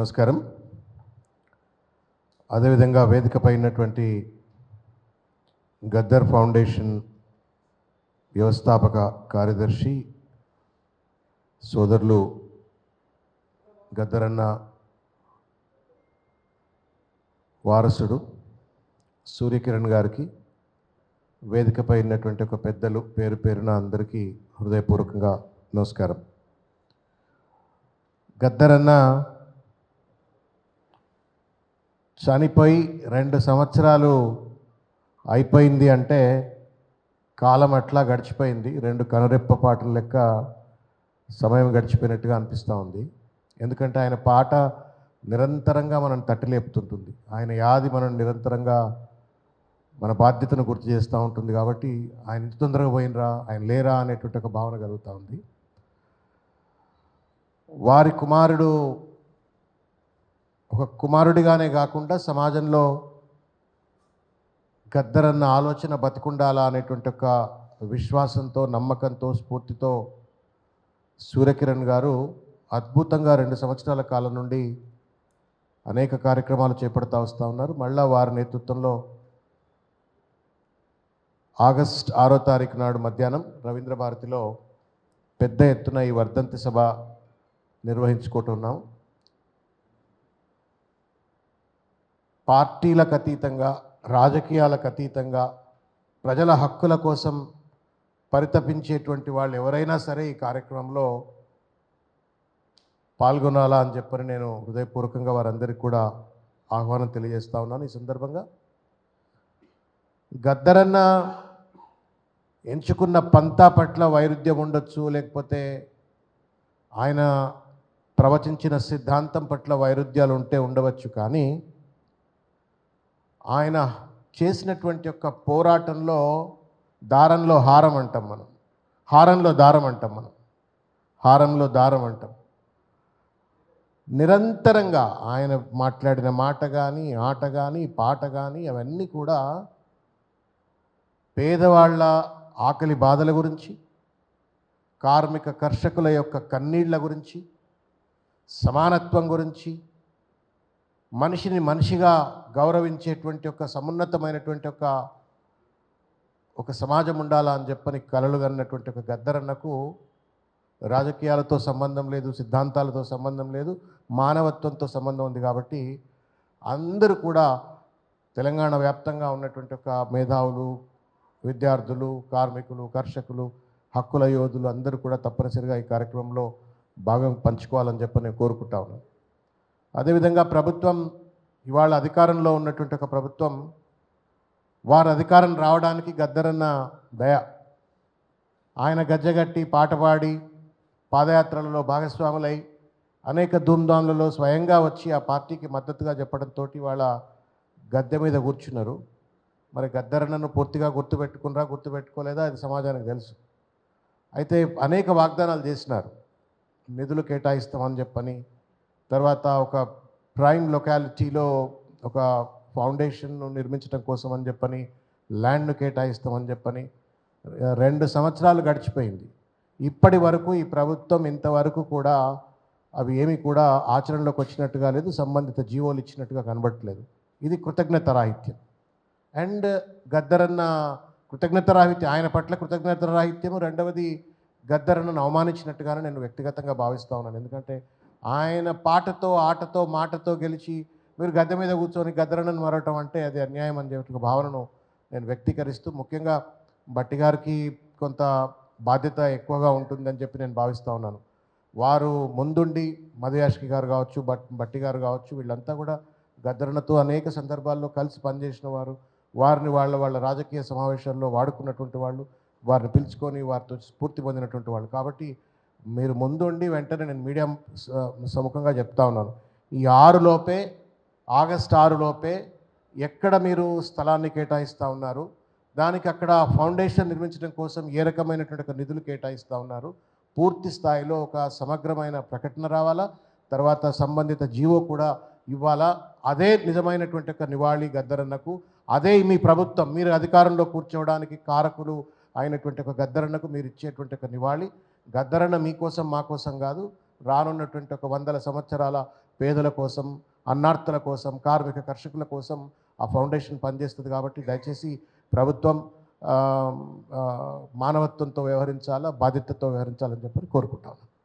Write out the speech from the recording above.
నమస్కారం. అదేవిధంగా వేదికపై ఉన్నటువంటి గద్దర్ ఫౌండేషన్ వ్యవస్థాపక కార్యదర్శి సోదరులు గద్దరన్న వారసుడు సూర్యకిరణ్ గారికి వేదికపై ఉన్నటువంటి ఒక పెద్దలు పేరు పేరున అందరికీ హృదయపూర్వకంగా నమస్కారం. గద్దరన్న చనిపోయి రెండు సంవత్సరాలు అయిపోయింది అంటే కాలం అట్లా గడిచిపోయింది? రెండు కనురెప్ప పాటల లెక్క సమయం గడిచిపోయినట్టుగా అనిపిస్తూ ఉంది. ఎందుకంటే ఆయన పాట నిరంతరంగా మనం తట్టిలేపుతుంటుంది. ఆయన యాది మనం నిరంతరంగా మన బాధ్యతను గుర్తు చేస్తూ ఉంటుంది కాబట్టి ఆయన ఇంత తొందరగా పోయినరా? ఆయన లేరా? అనేటువంటి ఒక భావన కలుగుతూ ఉంది. వారి కుమారుడు ఒక కుమారుడిగానే కాకుండా సమాజంలో గద్దరన్న ఆలోచన బతికుండాలా అనేటువంటి ఒక విశ్వాసంతో నమ్మకంతో స్ఫూర్తితో సూర్యకిరణ్ గారు అద్భుతంగా రెండు సంవత్సరాల కాలం నుండి అనేక కార్యక్రమాలు చేపడతా వస్తూ ఉన్నారు. మళ్ళా వారి నేతృత్వంలో ఆగస్ట్ ఆరో తారీఖు నాడు మధ్యాహ్నం రవీంద్ర భారతిలో పెద్ద ఎత్తున ఈ వర్ధంతి సభ నిర్వహించుకుంటున్నాం. పార్టీలకు అతీతంగా రాజకీయాలకు అతీతంగా ప్రజల హక్కుల కోసం పరితపించేటువంటి వాళ్ళు ఎవరైనా సరే ఈ కార్యక్రమంలో పాల్గొనాలా అని చెప్పని నేను హృదయపూర్వకంగా వారందరికీ కూడా ఆహ్వానం తెలియజేస్తా ఉన్నాను. ఈ సందర్భంగా గద్దరన్న ఎంచుకున్న పంతా పట్ల వైరుధ్యం ఉండొచ్చు లేకపోతే ఆయన ప్రవచించిన సిద్ధాంతం పట్ల వైరుధ్యాలు ఉంటే ఉండవచ్చు కానీ ఆయన చేసినటువంటి యొక్క పోరాటంలో దారంలో హారం అంటాం మనం. హారంలో దారం అంటాం మనం. హారంలో దారం అంటాం. నిరంతరంగా ఆయన మాట్లాడిన మాట కానీ ఆట కానీ పాట కానీ అవన్నీ కూడా పేదవాళ్ళ ఆకలి బాధల గురించి కార్మిక కర్షకుల యొక్క కన్నీళ్ళ గురించి సమానత్వం గురించి మనిషిని మనిషిగా గౌరవించేటువంటి ఒక సమున్నతమైనటువంటి ఒక ఒక సమాజం ఉండాలా అని చెప్పని కలలు కన్నటువంటి ఒక గద్దరన్నకు రాజకీయాలతో సంబంధం లేదు సిద్ధాంతాలతో సంబంధం లేదు మానవత్వంతో సంబంధం ఉంది కాబట్టి అందరూ కూడా తెలంగాణ వ్యాప్తంగా ఉన్నటువంటి ఒక మేధావులు విద్యార్థులు కార్మికులు కర్షకులు హక్కుల యోధులు అందరూ కూడా తప్పనిసరిగా ఈ కార్యక్రమంలో భాగం పంచుకోవాలని చెప్పి నేను కోరుకుంటా ఉన్నాను. అదేవిధంగా ప్రభుత్వం ఇవాళ అధికారంలో ఉన్నటువంటి ఒక ప్రభుత్వం వారు అధికారం రావడానికి గద్దరన్న దయ. ఆయన గజ్జగట్టి పాట పాడి పాదయాత్రలలో భాగస్వాములై అనేక ధూమ్ధాంలలో స్వయంగా వచ్చి ఆ పార్టీకి మద్దతుగా చెప్పడంతో వాళ్ళ గద్దె మీద కూర్చున్నారు. మరి గద్దరన్నను పూర్తిగా గుర్తుపెట్టుకున్నారా గుర్తుపెట్టుకోలేదా? అది సమాజానికి తెలుసు. అయితే అనేక వాగ్దానాలు చేసినారు. నిధులు కేటాయిస్తామని చెప్పని తర్వాత ఒక ప్రైమ్ లొకాలిటీలో ఒక ఫౌండేషన్ను నిర్మించడం కోసం అని చెప్పని ల్యాండ్ను కేటాయిస్తామని చెప్పని రెండు సంవత్సరాలు గడిచిపోయింది. ఇప్పటి వరకు ఈ ప్రభుత్వం ఇంతవరకు కూడా అవి ఏమి కూడా ఆచరణలోకి వచ్చినట్టుగా లేదు సంబంధిత జీవోలు ఇచ్చినట్టుగా కనబడట్లేదు. ఇది కృతజ్ఞత రాహిత్యం. అండ్ గద్దరన్న కృతజ్ఞత రాహిత్యం ఆయన పట్ల కృతజ్ఞత రాహిత్యము రెండవది గద్దరన్నను అవమానించినట్టుగానే నేను వ్యక్తిగతంగా భావిస్తా ఉన్నాను. ఎందుకంటే ఆయన పాటతో ఆటతో మాటతో గెలిచి మీరు గద్దె మీద కూర్చొని గద్దరన్నను మరవటం అంటే అది అన్యాయం అని చెప్పిన భావనను నేను వ్యక్తీకరిస్తూ ముఖ్యంగా బట్టి గారికి కొంత బాధ్యత ఎక్కువగా ఉంటుందని చెప్పి నేను భావిస్తూ ఉన్నాను. వారు ముందుండి మధుయాష్కి గారు కావచ్చు బట్ బట్టి గారు కావచ్చు వీళ్ళంతా కూడా గద్దరన్నతో అనేక సందర్భాల్లో కలిసి పనిచేసిన వారు వారిని వాళ్ళ వాళ్ళ రాజకీయ సమావేశాల్లో వాడుకున్నటువంటి వాళ్ళు వారిని పిలుచుకొని వారితో స్ఫూర్తి పొందినటువంటి వాళ్ళు. కాబట్టి మీరు ముందుండి వెంటనే నేను మీడియా సముఖంగా చెప్తా ఉన్నాను. ఈ ఆరులోపే ఆగస్ట్ ఆరులోపే ఎక్కడ మీరు స్థలాన్ని కేటాయిస్తూ ఉన్నారు? దానికి అక్కడ ఫౌండేషన్ నిర్మించడం కోసం ఏ రకమైనటువంటి ఒక నిధులు కేటాయిస్తూ ఉన్నారు? పూర్తి స్థాయిలో ఒక సమగ్రమైన ప్రకటన రావాలా? తర్వాత సంబంధిత జీవో కూడా ఇవ్వాలా? అదే నిజమైనటువంటి ఒక నివాళి గద్దరన్నకు అదే మీ ప్రభుత్వం మీరు అధికారంలో కూర్చోవడానికి కారకులు అయినటువంటి ఒక గద్దరన్నకు మీరు ఇచ్చేటువంటి ఒక నివాళి. గద్దరన్న మీకోసం మా కోసం కాదు రానున్నటువంటి ఒక వందల సంవత్సరాల పేదల కోసం అన్నార్థుల కోసం కార్మిక కర్షకుల కోసం ఆ ఫౌండేషన్ పనిచేస్తుంది కాబట్టి దయచేసి ప్రభుత్వం మానవత్వంతో వ్యవహరించాలా బాధ్యతతో వ్యవహరించాలని చెప్పి కోరుకుంటాను.